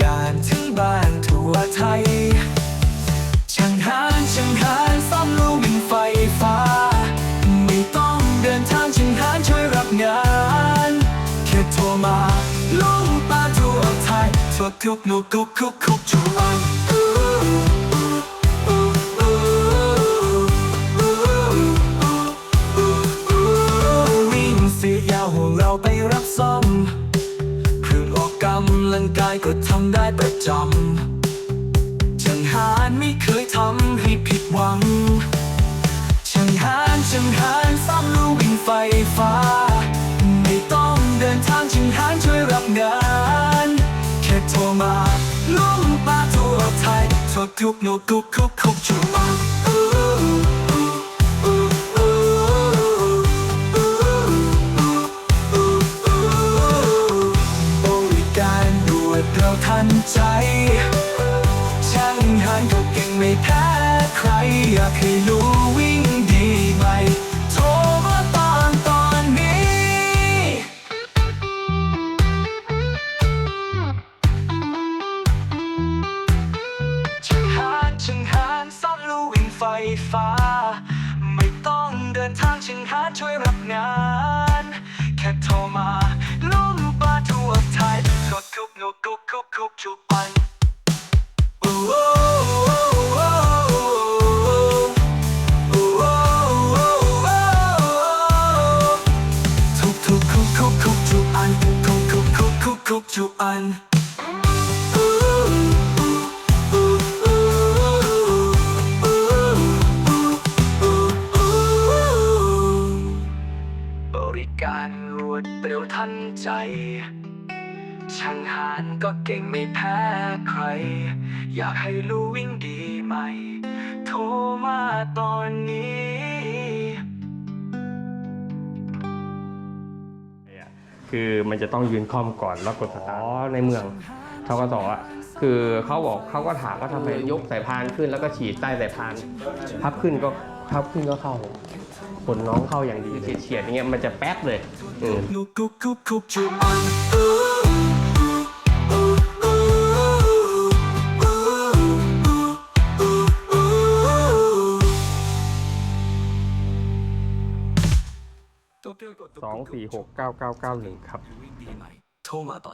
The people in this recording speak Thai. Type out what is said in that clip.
การถึงบ้านทั่วไทย ช่างหานช่างหานซ่อมลูกบินไฟฟ้า ไม่ต้องเดินทางช่างหานช่วยรับงานแค่โทรมาลุงป้าทั่วไทยทั่วทุกนูกุกคุกคุกทุกวันวิ่งสียาวหัวเราไปรับซ่อมำลังกายก็ทำได้ประจำช่างหารไม่เคยทำให้ผิดหวังช่างหารช่างหารซ่อมลู่วิ่งไฟฟ้า ไม่ต้องเดินทางช่างหารช่วยรับงาน แค่โทรมาลุ่มปาทั่วไทยทุกทุกโนกุกคุกคุกจุบัง เราทันใจ ช่างหารก็เก่งไม่แพ้ใคร อยากให้รู้วิ่งดีไหมโทรมาตอนตอนนี้ ช่างหารช่างหารซ่อมลู่วิ่งไฟฟ้า ไม่ต้องเดินทางช่างหารช่วยรับงาน ทุกทุกคุกคุกคุกจุอันคุกคุกคุกคุกคุกจุอันบริการรวดเร็วทันใจ ช่างหารก็เก่งไม่แพ้ใคร อยากให้รู้วิ่งดีไหม โทรมาตอนนี้ คือมันจะต้องยืนคล่อมก่อนแล้วกดสตาร์ทในเมืองทกสอะคือเขาบอกเขาก็ถามว่าทำไมยกสายพานขึ้นแล้วก็ฉีดใต้สายพานพับขึ้นก็พับขึ้นก็เข้าผลน้องเข้าอย่างดีเฉียดๆอย่างเงี้ยมันจะแป๊บเลยอืมนุกกุกกุก สองสี่หกเก้าเก้าเก้าหนึ่งครับ โทรมาตอน